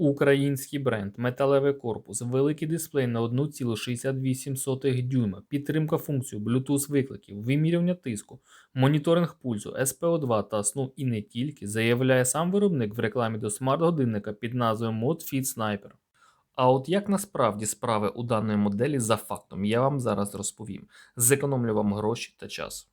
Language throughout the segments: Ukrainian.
Український бренд, металевий корпус, великий дисплей на 1,68 дюйма, підтримка функцій Bluetooth викликів, вимірювання тиску, моніторинг пульсу, SPO2 та сну і не тільки, заявляє сам виробник в рекламі до смарт-годинника під назвою ModFit Sniper. А от як насправді справи у даної моделі за фактом, я вам зараз розповім. Зекономлю вам гроші та час.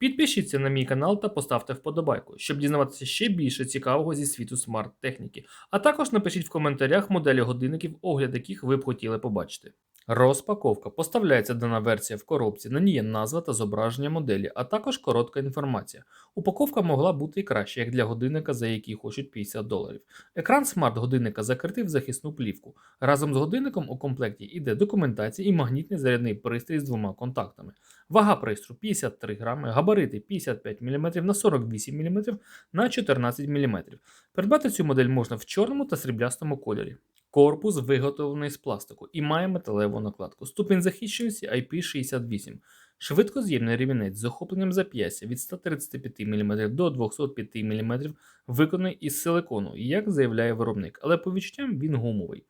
Підпишіться на мій канал та поставте вподобайку, щоб дізнаватися ще більше цікавого зі світу смарт-техніки. А також напишіть в коментарях моделі годинників, огляд яких ви б хотіли побачити. Розпаковка. Поставляється дана версія в коробці, на ній є назва та зображення моделі, а також коротка інформація. Упаковка могла бути і краще, як для годинника, за який хочуть 50 доларів. Екран смарт-годинника закритий в захисну плівку. Разом з годинником у комплекті йде документація і магнітний зарядний пристрій з двома контактами. Вага пристрою 53 грами, габарити 55 мм на 48 мм на 14 мм. Придбати цю модель можна в чорному та сріблястому кольорі. Корпус виготовлений з пластику і має металеву накладку. Ступінь захищеності IP68. Швидкоз'ємний рівінець з охопленням зап'ястя від 135 мм до 205 мм виконаний із силикону, як заявляє виробник, але по відчуттям він гумовий.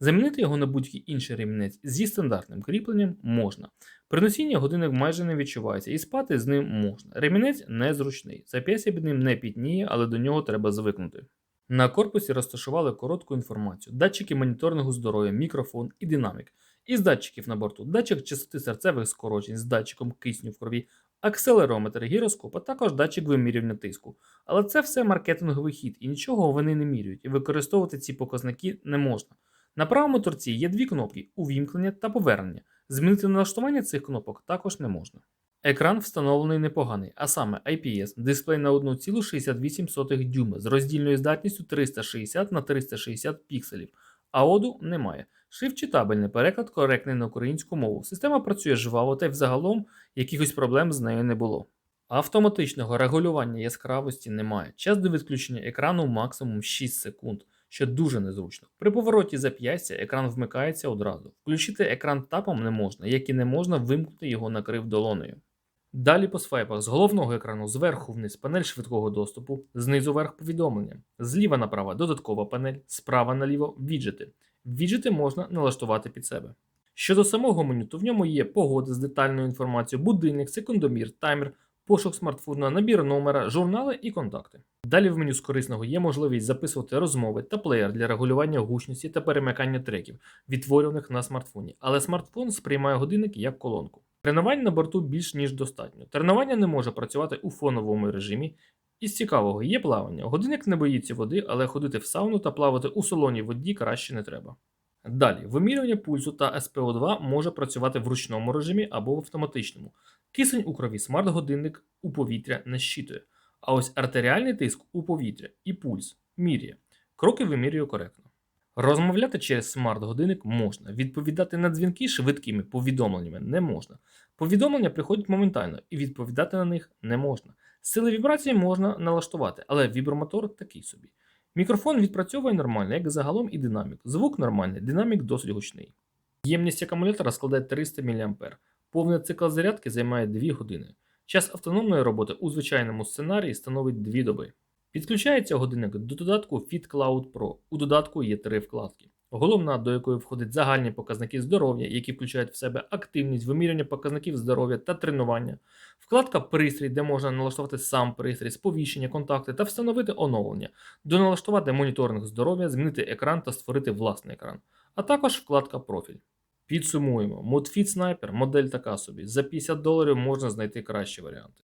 Замінити його на будь-який інший ремінець зі стандартним кріпленням можна. При носінні годинник майже не відчувається і спати з ним можна. Ремінець незручний. Зап'ястя під ним не пітніє, але до нього треба звикнути. На корпусі розташували коротку інформацію: датчики моніторингу здоров'я, мікрофон і динамік. Із датчиків на борту датчик частоти серцевих скорочень з датчиком кисню в крові, акселерометр гіроскоп, а також датчик вимірювання тиску. Але це все маркетинговий хід і нічого вони не міряють, і використовувати ці показники не можна. На правому торці є дві кнопки увімкнення та повернення. Змінити налаштування цих кнопок також не можна. Екран встановлений непоганий, а саме IPS, дисплей на 1,68 дюйма з роздільною здатністю 360 на 360 пікселів. Аоду немає. Шрифт читабельний, переклад коректний на українську мову. Система працює жваво та й взагалом якихось проблем з нею не було. Автоматичного регулювання яскравості немає. Час до відключення екрану максимум 6 секунд, що дуже незручно. При повороті зап'ястя екран вмикається одразу. Включити екран тапом не можна, як і не можна вимкнути його накрив долоною. Далі по свайпах з головного екрану зверху вниз панель швидкого доступу, знизу вверх повідомлення, зліва направо додаткова панель, справа наліво віджити. Віджити можна налаштувати під себе. Щодо самого меню, то в ньому є погода з детальною інформацією, будильник, секундомір, таймер, пошук смартфона, набір номера, журнали і контакти. Далі в меню з корисного є можливість записувати розмови та плеєр для регулювання гучності та перемикання треків, відтворюваних на смартфоні, але смартфон сприймає годинник як колонку. Тренувань на борту більш ніж достатньо. Тренування не може працювати у фоновому режимі. Із цікавого є плавання. Годинник не боїться води, але ходити в сауну та плавати у солоній воді краще не треба. Далі, вимірювання пульсу та SPO2 може працювати в ручному режимі або в автоматичному. Кисень у крові смарт-годинник у повітря не щитує. А ось артеріальний тиск у повітря і пульс міряє. Кроки вимірює коректно. Розмовляти через смарт-годинник можна, відповідати на дзвінки швидкими повідомленнями не можна. Повідомлення приходять моментально і відповідати на них не можна. Сили вібрації можна налаштувати, але вібромотор такий собі. Мікрофон відпрацьовує нормально, як загалом і динамік. Звук нормальний, динамік досить гучний. Ємність акумулятора складає 300 мА. Повний цикл зарядки займає 2 години. Час автономної роботи у звичайному сценарії становить 2 доби. Підключається годинник до додатку FitCloud Pro. У додатку є три вкладки. Головна, до якої входять загальні показники здоров'я, які включають в себе активність, вимірювання показників здоров'я та тренування. Вкладка Пристрій, де можна налаштувати сам пристрій, сповіщення, контакти та встановити оновлення, доналаштувати моніторинг здоров'я, змінити екран та створити власний екран. А також вкладка Профіль. Підсумуємо, ModFit Sniper модель така собі. За 50 доларів можна знайти кращі варіанти.